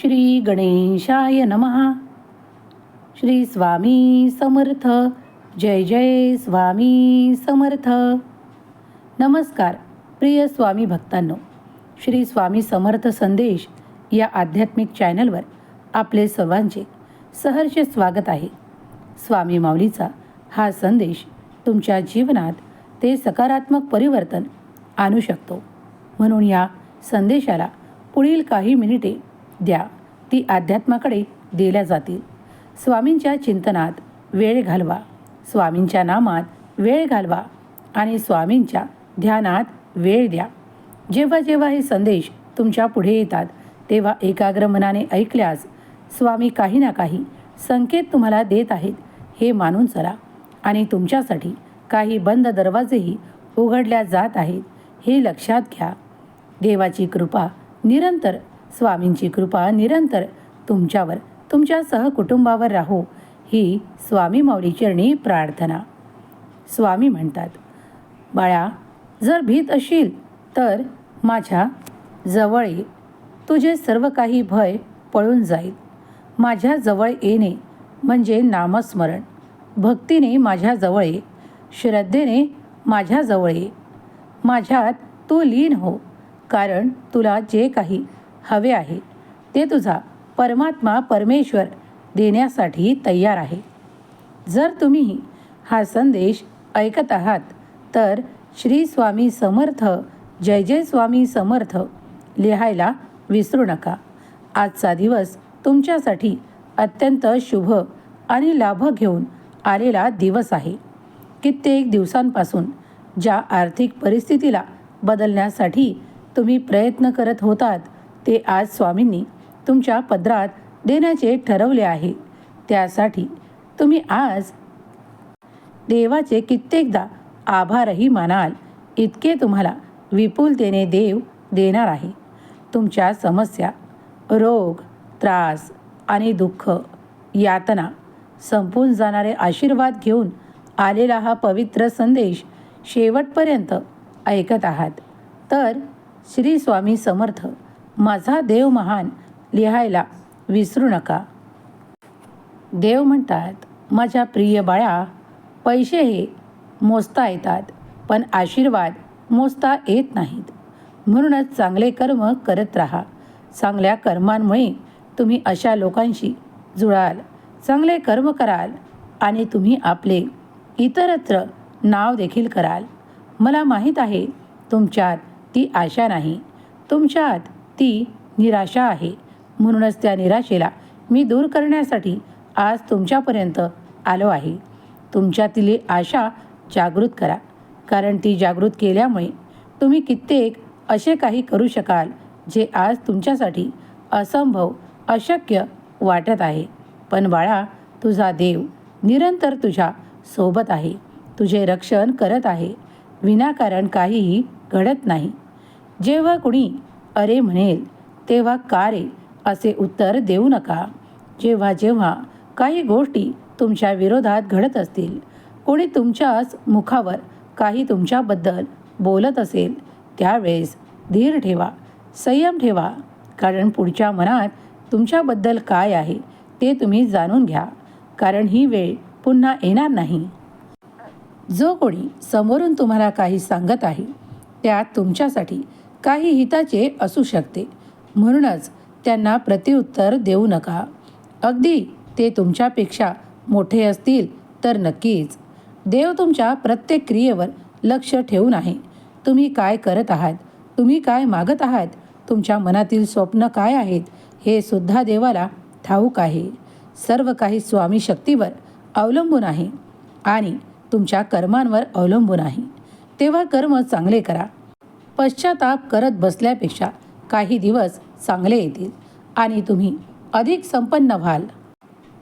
श्री गणेशाय नमः. श्री स्वामी समर्थ. जय जय स्वामी समर्थ. नमस्कार प्रिय स्वामी भक्तांनो. श्री स्वामी समर्थ संदेश या आध्यात्मिक चॅनलवर आपले सर्वांचे सहर्ष स्वागत आहे. स्वामी माऊलीचा हा संदेश तुमच्या जीवनात ते सकारात्मक परिवर्तन आणू शकतो. म्हणून या संदेशाला पुढील काही मिनिटे द्या. ती अध्यात्माकडे दिल्या जातील. स्वामींच्या चिंतनात वेळ घालवा. स्वामींच्या नामात वेळ घालवा आणि स्वामींच्या ध्यानात वेळ द्या. जेव्हा जेव्हा हे संदेश तुमच्यापुढे येतात तेव्हा एकाग्र मनाने ऐकल्यास स्वामी काही ना काही संकेत तुम्हाला देत आहेत हे मानून चला. आणि तुमच्यासाठी काही बंद दरवाजेही उघडल्या जात आहेत हे लक्षात घ्या. देवाची कृपा निरंतर स्वामींची कृपा निरंतर तुमच्यावर तुमच्या सहकुटुंबावर राहो ही स्वामी माऊली चरणी प्रार्थना. स्वामी म्हणतात बाळा जर भीत असशील तर माझ्या जवळ ये तुझे सर्व काही भय पळून जाईल. माझ्या जवळ येणे म्हणजे नामस्मरण. भक्तीने माझ्याजवळ ये श्रद्धेने माझ्याजवळ ये माझ्यात तू लीन हो कारण तुला जे काही हवे आहे. ते तुझा परमात्मा परमेश्वर देण्यासाठी तयार आहे. जर तुम्ही हा संदेश ऐकत आहात तर श्री स्वामी समर्थ जय जय स्वामी समर्थ लिहायला विसरू नका. आजचा दिवस तुमच्यासाठी अत्यंत शुभ आणि लाभ घेऊन आलेला दिवस आहे. कित्येक दिवसांपासून ज्या आर्थिक परिस्थितीला बदलण्यासाठी तुम्ही प्रयत्न करत होतात ते आज स्वामींनी तुमच्या पदरात देण्याचे ठरवले आहे. त्यासाठी तुम्ही आज देवाचे कित्येकदा आभारही मानाल. इतके तुम्हाला विपुलतेने देव देणार आहे. तुमच्या समस्या रोग त्रास आणि दुःख यातना संपून जाणारे आशीर्वाद घेऊन आलेला हा पवित्र संदेश शेवटपर्यंत ऐकत आहात. तर श्री स्वामी समर्थ माझा देव महान लिहायला विसरू नका. देव म्हणतात माझ्या प्रिय बाळा पैसे हे मोजता येतात पण आशीर्वाद मोजता येत नाहीत. म्हणूनच चांगले कर्म करत राहा. चांगल्या कर्मांमुळे तुम्ही अशा लोकांशी जुळाल. चांगले कर्म कराल आणि तुम्ही आपले इतरत्र नाव देखील कराल. मला माहीत आहे तुमच्यात ती आशा नाही. तुमच्यात ती निराशा आहे. म्हणूनच त्या निराशेला मी दूर करण्यासाठी आज तुमच्यापर्यंत आलो आहे. तुमच्यातील आशा जागृत करा. कारण ती जागृत केल्यामुळे तुम्ही कित्येक असे काही करू शकाल जे आज तुमच्यासाठी असंभव अशक्य वाटत आहे. पण बाळा तुझा देव निरंतर तुझ्या सोबत आहे. तुझे रक्षण करत आहे. विनाकारण काहीही घडत नाही. जेव्हा कुणी अरे म्हणेल तेव्हा का रे? असे उत्तर देऊ नका. जेव्हा जेव्हा काही गोष्टी तुमच्या विरोधात घडत असतील कोणी तुमच्याच मुखावर काही तुमच्याबद्दल बोलत असेल त्यावेळेस धीर ठेवा संयम ठेवा कारण पुढच्या मनात तुमच्याबद्दल काय आहे ते तुम्ही जाणून घ्या कारण ही वेळ पुन्हा येणार नाही. जो कोणी समोरून तुम्हाला काही सांगत आहे त्यात तुमच्यासाठी काही हिताचे असू शकते. म्हणूनच त्यांना प्रत्युत्तर देऊ नका. अगदी ते तुमच्यापेक्षा मोठे असतील तर नक्कीच. देव तुमच्या प्रत्येक क्रियेवर लक्ष ठेवून आहे. तुम्ही काय करत आहात? तुम्ही काय मागत आहात? तुमच्या मनातील स्वप्न काय आहेत? हे सुद्धा देवाला ठाऊक आहे. सर्व काही स्वामी शक्तीवर अवलंबून आहे आणि तुमच्या कर्मांवर अवलंबून आहे. तेव्हा कर्म चांगले करा. पश्चाताप करत बसल्यापेक्षा काही दिवस चांगले येतील. आणि तुम्ही अधिक संपन्न व्हाल.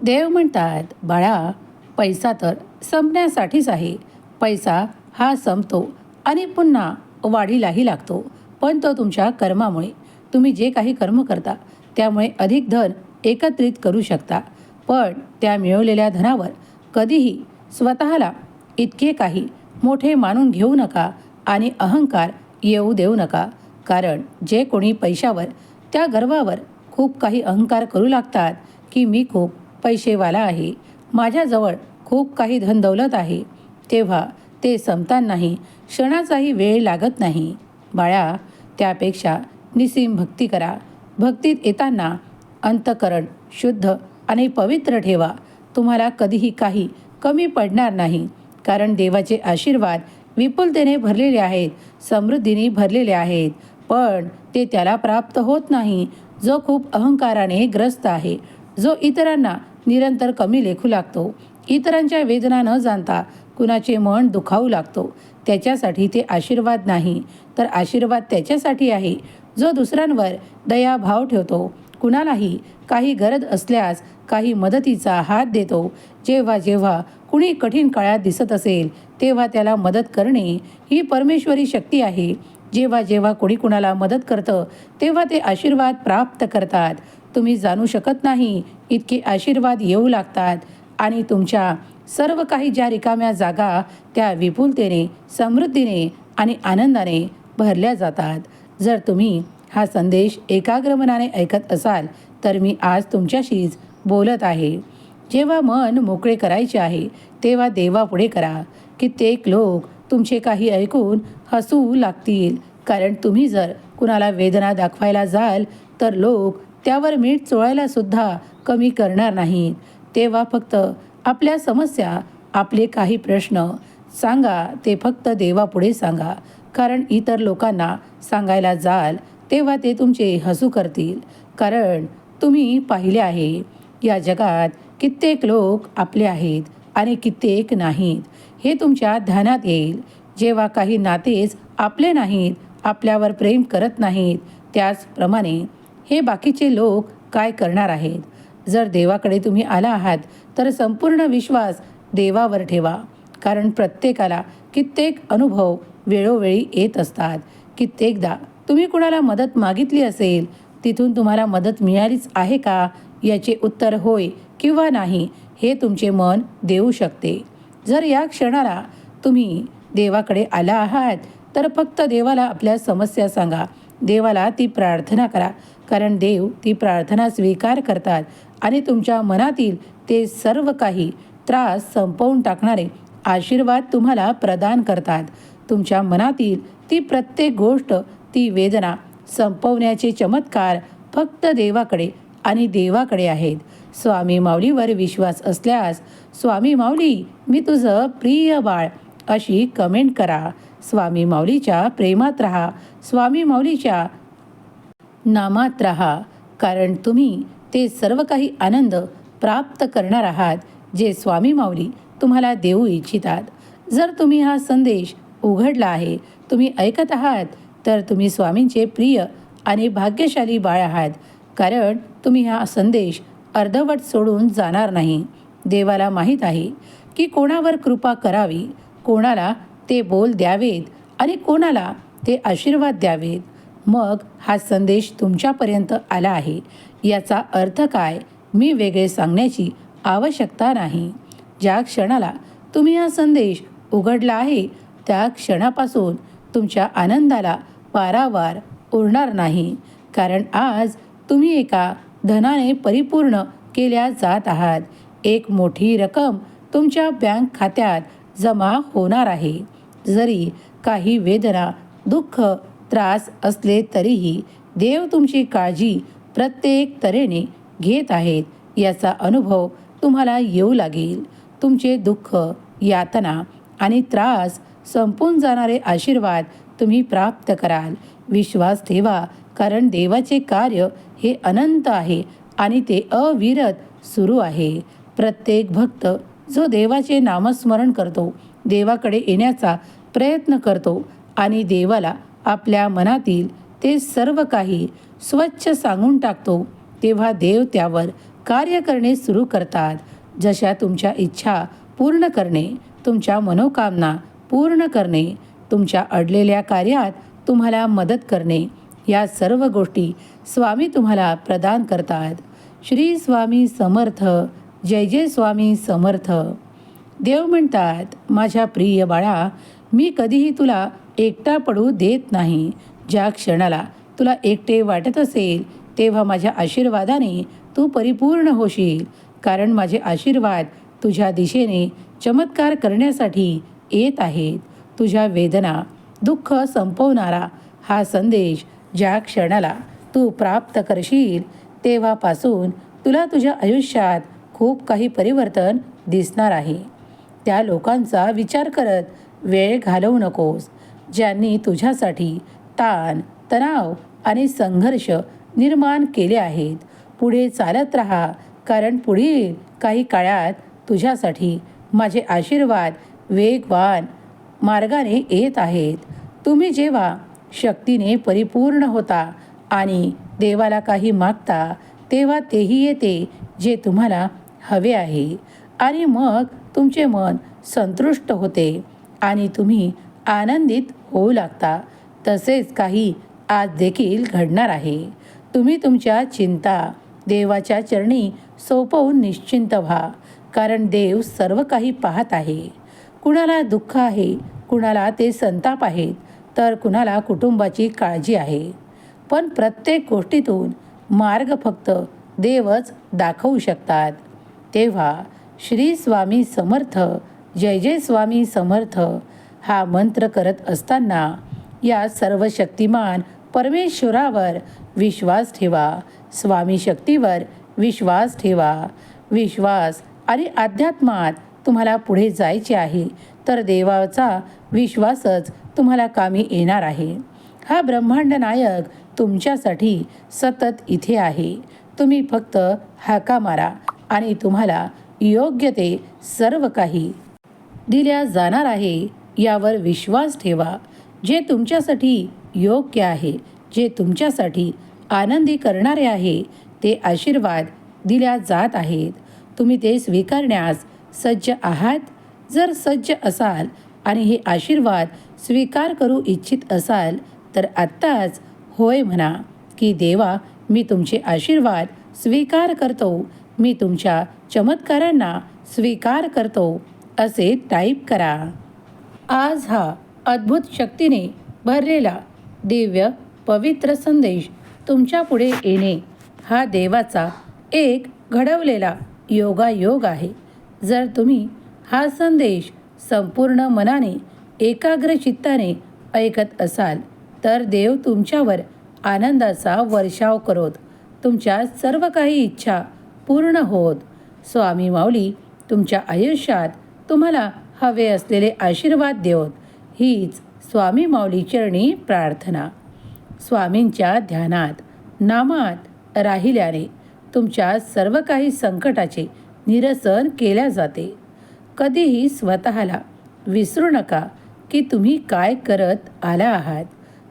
देव म्हणतात बाळा पैसा तर संपण्यासाठीच आहे. पैसा हा संपतो आणि पुन्हा वाढीलाही लागतो. पण तो तुमच्या कर्मामुळे. तुम्ही जे काही कर्म करता त्यामुळे अधिक धन एकत्रित करू शकता. पण त्या मिळवलेल्या धनावर कधीही स्वतःला इतके काही मोठे मानून घेऊ नका आणि अहंकार येऊ देऊ नका. कारण जे कोणी पैशावर त्या गर्वावर खूप काही अहंकार करू लागतात की मी खूप पैसेवाला आहे. माझ्याजवळ खूप काही धनदौलत आहे. तेव्हा ते संपतानाही क्षणाचाही वेळ लागत नाही. बाळा त्यापेक्षा निसीम भक्ती करा. भक्तीत येताना अंतकरण शुद्ध आणि पवित्र ठेवा. तुम्हाला कधीही काही कमी पडणार नाही. कारण देवाचे आशीर्वाद विपुलतेने भरलेले आहेत समृद्धीने भरलेले आहेत. पण ते त्याला प्राप्त होत नाही. जो खूप अहंकाराने ग्रस्त आहे जो इतरांना निरंतर कमी लेखू लागतो. इतरांच्या वेदना न जाणता कुणाचे मन दुखावू लागतो. त्याच्यासाठी ते आशीर्वाद नाही. तर आशीर्वाद त्याच्यासाठी आहे जो दुसऱ्यांवर दयाभाव ठेवतो. कुणालाही काही गरज असल्यास काही मदतीचा हात देतो. जेव्हा जेव्हा कुणी कठीण काळात दिसत असेल तेव्हा त्याला मदत करणे ही परमेश्वरी शक्ती आहे. जेव्हा जेव्हा कोणी कुणाला मदत करतं तेव्हा ते आशीर्वाद प्राप्त करतात. तुम्ही जाणू शकत नाही इतके आशीर्वाद येऊ लागतात आणि तुमच्या सर्व काही ज्या रिकाम्या जागा त्या विपुलतेने समृद्धीने आणि आनंदाने भरल्या जातात. जर तुम्ही हा संदेश एकाग्र मनाने ऐकत असाल तर मी आज तुमच्याशीच बोलत आहे. जेव्हा मन मोकळे करायचे आहे तेव्हा देवापुढे करा. कित्येक लोक तुमचे काही ऐकून हसू लागतील. कारण तुम्ही जर कुणाला वेदना दाखवायला जाल तर लोक त्यावर मीठ चोळायला सुद्धा कमी करणार नाहीत. तेव्हा फक्त आपल्या समस्या आपले काही प्रश्न सांगा. ते फक्त देवापुढे सांगा. कारण इतर लोकांना सांगायला जाल तेव्हा ते तुमचे हसू करतील. कारण तुम्ही पाहिले आहे या जगात कित्येक लोक आपले आहेत. आणि कित्येक नाहीत. हे तुमच्या ध्यानात येईल. जेव्हा काही नातेच आपले नाहीत आपल्यावर प्रेम करत नाहीत त्याचप्रमाणे हे बाकीचे लोक काय करणार आहेत? जर देवाकडे तुम्ही आला आहात तर संपूर्ण विश्वास देवावर ठेवा. कारण प्रत्येकाला कित्येक अनुभव वेळोवेळी येत असतात. कित्येकदा तुम्ही कुणाला मदत मागितली असेल तिथून तुम्हाला मदत मिळालीच आहे का? याचे उत्तर होय किंवा नाही हे तुमचे मन देऊ शकते. जर या क्षणाला तुम्ही देवाकडे आला आहात तर फक्त देवाला आपल्या समस्या सांगा. देवाला ती प्रार्थना करा. कारण देव ती प्रार्थना स्वीकार करतात आणि तुमच्या मनातील ते सर्व काही त्रास संपवून टाकणारे आशीर्वाद तुम्हाला प्रदान करतात. तुमच्या मनातील ती प्रत्येक गोष्ट ती वेदना संपवण्याचे चमत्कार फक्त देवाकडे आणि देवाकडे आहेत. स्वामी माऊलीवर विश्वास असल्यास स्वामी माऊली मी तुझं प्रिय बाळ अशी कमेंट करा. स्वामी माऊलीच्या प्रेमात राहा. स्वामी माऊलीच्या नामात राहा. कारण तुम्ही ते सर्व काही आनंद प्राप्त करणार आहात जे स्वामी माऊली तुम्हाला देऊ इच्छितात. जर तुम्ही हा संदेश उघडला आहे तुम्ही ऐकत आहात तर तुम्ही स्वामींचे प्रिय आणि भाग्यशाली बाळ आहात. कारण तुम्ही हा संदेश अर्धवट सोडून जाणार नाही. देवाला माहीत आहे की कोणावर कृपा करावी कोणाला ते बोल द्यावेत आणि कोणाला ते आशीर्वाद द्यावेत. मग हा संदेश तुमच्यापर्यंत आला आहे. याचा अर्थ काय मी वेगळे सांगण्याची आवश्यकता नाही. ज्या क्षणाला तुम्ही हा संदेश उघडला आहे त्या क्षणापासून तुमच्या आनंदाला पारावार उरणार नाही. कारण आज तुम्ही एका धनाने परिपूर्ण केल्या जात आहात. एक मोठी रक्कम तुमच्या बँक खात्यात जमा होणार आहे. जरी काही वेदना दुःख त्रास असले तरीही देव तुमची काळजी प्रत्येक तऱ्हेने घेत आहेत. याचा अनुभव तुम्हाला येऊ लागेल. तुमचे दुःख यातना आणि त्रास संपून जाणारे आशीर्वाद तुम्ही प्राप्त कराल. विश्वास ठेवा. कारण देवाचे कार्य हे अनंत आहे आणि ते अविरत सुरू आहे. प्रत्येक भक्त जो देवाचे नामस्मरण करतो देवाकडे येण्याचा प्रयत्न करतो आणि देवाला आपल्या मनातील ते सर्व काही स्वच्छ सांगून टाकतो तेव्हा देव त्यावर कार्य करणे सुरू करतात. जशा तुमच्या इच्छा पूर्ण करणे तुमच्या मनोकामना पूर्ण करणे तुमच्या अडलेल्या कार्यात तुम्हाला मदत करणे या सर्व गोष्टी स्वामी तुम्हाला प्रदान करतात. श्री स्वामी समर्थ जय जय स्वामी समर्थ. देव म्हणतात माझ्या प्रिय बाळा मी कधीही तुला एकटा पडू देत नाही. ज्या क्षणाला तुला एकटे वाटत असेल तेव्हा माझ्या आशीर्वादाने तू परिपूर्ण होशील. कारण माझे आशीर्वाद तुझ्या दिशेने चमत्कार करण्यासाठी येत आहेत. तुझ्या वेदना दुःख संपवणारा हा संदेश ज्या क्षणाला तू प्राप्त करशील तेव्हापासून तुला तुझ्या आयुष्यात खूप काही परिवर्तन दिसणार आहे. त्या लोकांचा विचार करत वेळ घालवू नकोस. ज्यांनी तुझ्यासाठी ताण तणाव आणि संघर्ष निर्माण केले आहेत पुढे चालत राहा. कारण पुढील काही काळात तुझ्यासाठी माझे आशीर्वाद वेगवान मार्गाने येत आहेत. तुम्ही जेव्हा शक्तीने परिपूर्ण होता आणि देवाला काही मागता तेव्हा तेही येते जे तुम्हाला हवे आहे. आणि मग तुमचे मन संतुष्ट होते आणि तुम्ही आनंदित होऊ लागता. तसेच काही आज देखील घडणार आहे. तुम्ही तुमच्या चिंता देवाच्या चरणी सोपवून निश्चिंत व्हा कारण देव सर्व काही पाहत आहे. कुणाला दुःख आहे कुणाला ते संताप आहेत तर कुणाला कुटुंबाची काळजी आहे. पण प्रत्येक गोष्टीतून मार्ग फक्त देवच दाखवू शकतात. तेव्हा श्री स्वामी समर्थ जय जय स्वामी समर्थ हा मंत्र करत असताना या सर्व शक्तिमान परमेश्वरावर विश्वास ठेवा. स्वामी शक्तीवर विश्वास ठेवा. विश्वास आणि अध्यात्मात तुम्हाला पुढे जायचे आहे. तर देवाचा विश्वासच तुम्हाला कामी येणार आहे. हा ब्रह्मांड नायक तुमच्यासाठी सतत इथे आहे. तुम्ही फक्त हाका मारा आणि तुम्हाला योग्य ते सर्व काही दिल्या जाणार आहे यावर विश्वास ठेवा. जे तुमच्यासाठी योग्य आहे जे तुमच्यासाठी आनंदी करणारे आहे ते आशीर्वाद दिल्या जात आहेत. तुम्ही ते स्वीकारण्यास सज्ज आहात जर सज्ज असाल आणि हे आशीर्वाद स्वीकार करू इच्छित असाल तर आत्ताच होय म्हणा की देवा मी तुमचे आशीर्वाद स्वीकार करतो मी तुमच्या चमत्कारांना स्वीकार करतो असे टाईप करा. आज हा अद्भुत शक्तीने भरलेला दिव्य पवित्र संदेश तुमच्यापुढे येणे हा देवाचा एक घडवलेला योगायोग आहे. जर तुम्ही हा संदेश संपूर्ण मनाने एकाग्र चित्ताने ऐकत असाल तर देव तुमच्यावर आनंदाचा वर्षाव करोत. तुमच्या सर्व काही इच्छा पूर्ण होत. स्वामी माऊली तुमच्या आयुष्यात तुम्हाला हवे असलेले आशीर्वाद देवत. हीच स्वामी माऊली चरणी प्रार्थना. स्वामींच्या ध्यानात नामात राहिल्याने तुमच्या सर्व काही संकटाचे निरसन केल्या जाते. कधीही स्वतःला विसरू नका की तुम्ही काय करत आला आहात.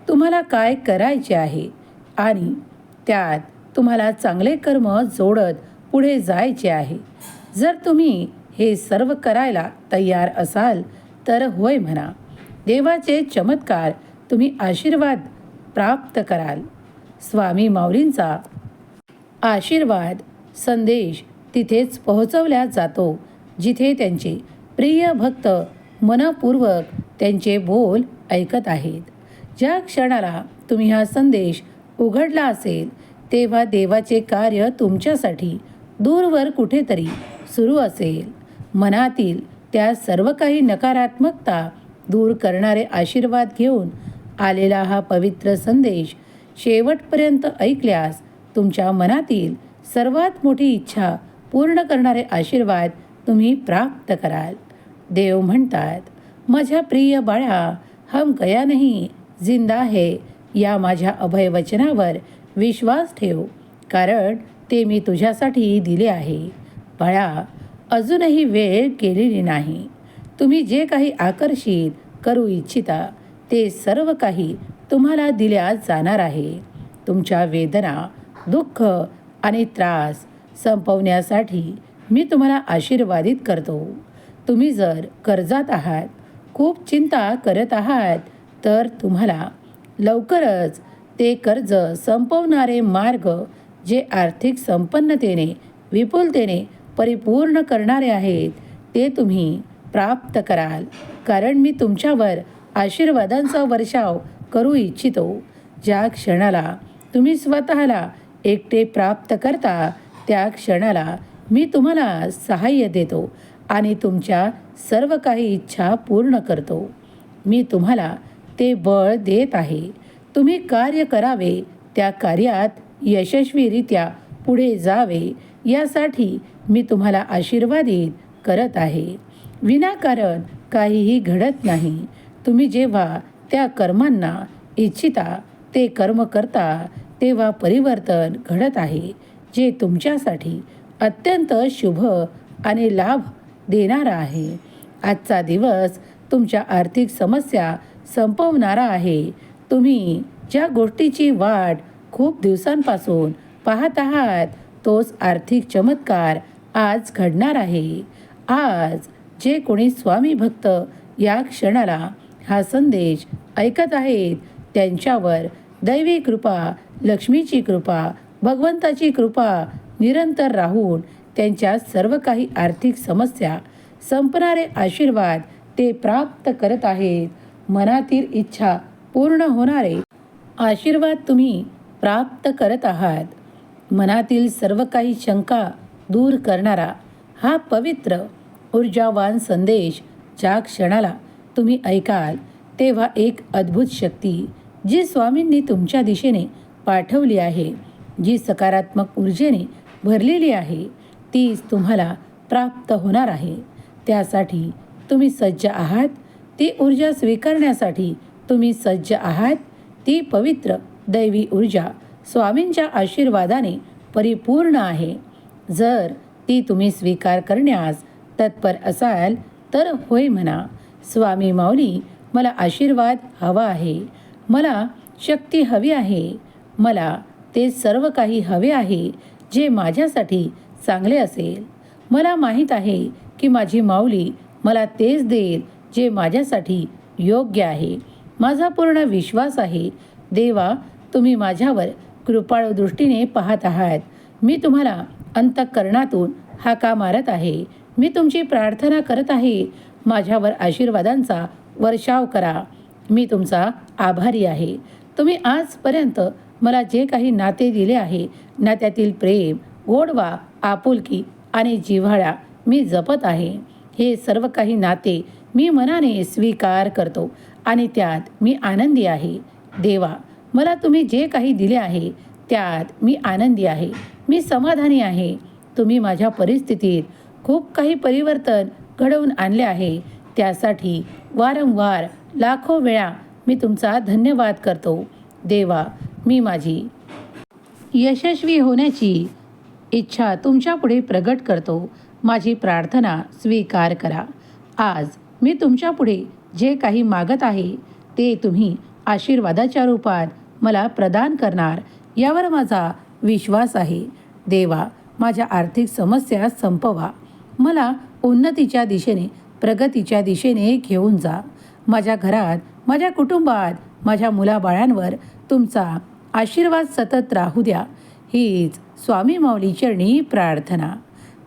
तुम्हाला काय करायचे आहे आणि त्यात तुम्हाला चांगले कर्म जोडत पुढे जायचे आहे. जर तुम्ही हे सर्व करायला तयार असाल तर होय म्हणा. देवाचे चमत्कार तुम्ही आशीर्वाद प्राप्त कराल. स्वामी माऊलींचा आशीर्वाद संदेश तिथेच पोहोचवला जातो. जिथे त्यांचे प्रिय भक्त मनपूर्वक त्यांचे बोल ऐकत आहेत. ज्या क्षणाला तुम्ही हा संदेश उघडला असेल तेव्हा देवाचे कार्य तुमच्यासाठी दूरवर कुठेतरी सुरू असेल. मनातील त्या सर्व काही नकारात्मकता दूर करणारे आशीर्वाद घेऊन आलेला हा पवित्र संदेश शेवटपर्यंत ऐकल्यास तुमच्या मनातील सर्वात मोठी इच्छा पूर्ण करणारे आशीर्वाद तुम्ही प्राप्त कराल. देव म्हणतात माझ्या प्रिय बाळा हम गया नाही जिंदा है. या माझ्या अभयवचनावर विश्वास ठेव कारण ते मी तुझ्यासाठी दिले आहे. बाळा अजूनही वेळ गेलेली नाही. तुम्ही जे काही आकर्षित करू इच्छिता ते सर्व काही तुम्हाला दिल्या जाणार आहे. तुमच्या वेदना दुःख आणि त्रास संपवण्यासाठी मी तुम्हाला आशीर्वादित करतो. तुम्ही जर कर्जात आहात खूप चिंता करत आहात तर तुम्हाला लवकरच ते कर्ज संपवणारे मार्ग जे आर्थिक संपन्नतेने विपुलतेने परिपूर्ण करणारे आहेत ते तुम्ही प्राप्त कराल. कारण मी तुमच्यावर आशीर्वादांचा वर्षाव करू इच्छितो. ज्या क्षणाला तुम्ही स्वतःला एकटे प्राप्त करता त्या क्षणाला मी तुम्हाला सहाय्य देतो आणि तुमच्या सर्व काही इच्छा पूर्ण करतो. मी तुम्हाला ते बळ देत आहे. तुम्ही कार्य करावे त्या कार्यात यशस्वीरित्या पुढे जावे यासाठी मी तुम्हाला आशीर्वादित करत आहे. विनाकारण काहीही घडत नाही. तुम्ही जेव्हा त्या कर्मांना इच्छिता ते कर्म करता तेव्हा परिवर्तन घडत आहे जे तुमच्यासाठी अत्यंत शुभ आणि लाभ देणारा आहे. आजचा दिवस तुमच्या आर्थिक समस्या संपवणारा आहे. तुम्ही ज्या गोष्टीची वाट खूप दिवसांपासून पाहत आहात तोच आर्थिक चमत्कार आज घडणार आहे. आज जे कोणी स्वामी भक्त या क्षणाला हा संदेश ऐकत आहेत त्यांच्यावर दैवी कृपा लक्ष्मीची कृपा भगवंताची कृपा निरंतर राहून त्यांच्या सर्व काही आर्थिक समस्या संपणारे आशीर्वाद ते प्राप्त करत आहेत. मनातील इच्छा पूर्ण होणारे आशीर्वाद तुम्ही प्राप्त करत आहात. मनातील सर्व काही शंका दूर करणारा हा पवित्र ऊर्जावान संदेश ज्या क्षणाला तुम्ही ऐकाल तेव्हा एक अद्भुत शक्ती जी स्वामींनी तुमच्या दिशेने पाठवली आहे जी सकारात्मक ऊर्जेने भरलेली आहे तीच तुम्हाला प्राप्त होणार आहे. त्यासाठी तुम्ही सज्ज आहात ती ऊर्जा स्वीकारण्यासाठी तुम्ही सज्ज आहात ती पवित्र दैवी ऊर्जा स्वामींच्या आशीर्वादाने परिपूर्ण आहे. जर ती तुम्ही स्वीकार करण्यास तत्पर असाल तर होय म्हणा. स्वामी माऊली मला आशीर्वाद हवा आहे. मला शक्ती हवी आहे. मला ते सर्व काही हवे आहे. जे माझ्यासाठी चांगले असेल. मला माहीत आहे की माझी माऊली मला तेच देईल जे माझ्यासाठी योग्य आहे. माझा पूर्ण विश्वास आहे. देवा तुम्ही माझ्यावर कृपाळू दृष्टीने पाहत आहात. मी तुम्हाला अंतःकरणातून हाका मारत आहे. मी तुमची प्रार्थना करत आहे. माझ्यावर आशीर्वादांचा वर्षाव करा. मी तुमचा आभारी आहे. तुम्ही आजपर्यंत मला जे काही नाते दिले आहे नात्यातील प्रेम गोडवा आपुलकी आणि जिव्हाळा मी जपत आहे. हे सर्व काही नाते मी मनाने स्वीकार करतो आणि त्यात मी आनंदी आहे. देवा मला तुम्ही जे काही दिले आहे त्यात मी आनंदी आहे. मी समाधानी आहे. तुम्ही माझ्या परिस्थितीत खूप काही परिवर्तन घडवून आणले आहे. त्यासाठी वारंवार लाखो वेळा मी तुमचा धन्यवाद करतो. देवा मी माझी यशस्वी होण्याची इच्छा तुमच्यापुढे प्रगट करतो. माझी प्रार्थना स्वीकार करा. आज मी तुमच्यापुढे जे काही मागत आहे ते तुम्ही आशीर्वादाच्या रूपात मला प्रदान करणार यावर माझा विश्वास आहे. देवा माझ्या आर्थिक समस्या संपवा. मला उन्नतीच्या दिशेने प्रगतीच्या दिशेने घेऊन जा. माझ्या घरात माझ्या कुटुंबात माझ्या मुलाबाळांवर तुमचा आशीर्वाद सतत राहू द्या. हीच स्वामी माऊली चरणी प्रार्थना.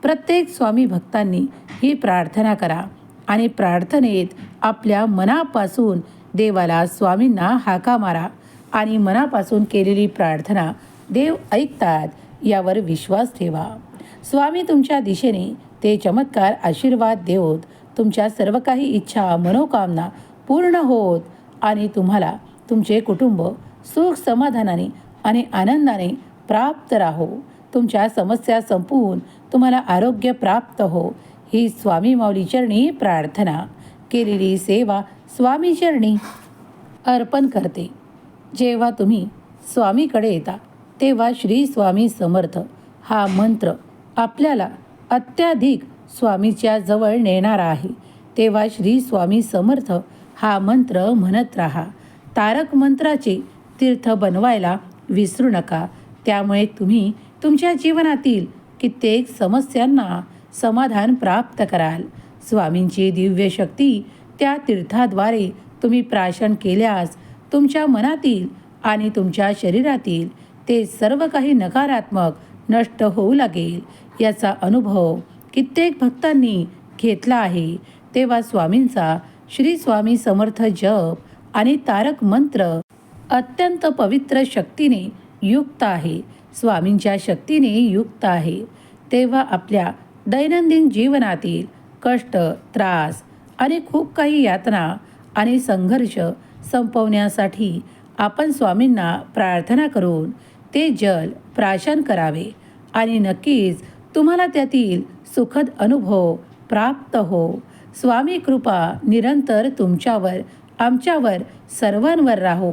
प्रत्येक स्वामी भक्तांनी ही प्रार्थना करा आणि प्रार्थनेत आपल्या मनापासून देवाला स्वामींना हाका मारा आणि मनापासून केलेली प्रार्थना देव ऐकतात यावर विश्वास ठेवा. स्वामी तुमच्या दिशेने ते चमत्कार आशीर्वाद देवत. तुमच्या सर्व काही इच्छा मनोकामना पूर्ण होत आणि तुम्हाला तुमचे कुटुंब सुख समाधानाने आणि आनंदाने प्राप्त राहो. तुमच्या समस्या संपवून तुम्हाला आरोग्य प्राप्त हो. ही स्वामी माऊली चरणी प्रार्थना. केलेली सेवा स्वामी चरणी अर्पण करते. जेव्हा तुम्ही स्वामीकडे येता तेव्हा श्री स्वामी समर्थ हा मंत्र आपल्याला अत्याधिक स्वामीच्या जवळ नेणारा आहे. तेव्हा श्री स्वामी समर्थ हा मंत्र म्हणत राहा. तारक मंत्राचे तीर्थ बनवायला विसरू नका. त्यामुळे तुम्ही तुमच्या जीवनातील कित्येक समस्यांना समाधान प्राप्त कराल. स्वामींची दिव्य शक्ती त्या तीर्थाद्वारे तुम्ही प्राशन केल्यास तुमच्या मनातील आणि तुमच्या शरीरातील ते सर्व काही नकारात्मक नष्ट होऊ लागेल याचा अनुभव कित्येक भक्तांनी घेतला आहे. तेव्हा स्वामींचा श्री स्वामी समर्थ जप आणि तारक मंत्र अत्यंत पवित्र शक्तीने युक्त आहे. स्वामींच्या शक्तीने युक्त आहे. तेव्हा आपल्या दैनंदिन जीवनातील कष्ट त्रास आणि खूप काही यातना आणि संघर्ष संपवण्यासाठी आपण स्वामींना प्रार्थना करून ते जल प्राशन करावे आणि नक्कीच तुम्हाला त्यातील सुखद अनुभव प्राप्त हो. स्वामी कृपा निरंतर तुमच्यावर आमच्यावर सर्वांवर राहो.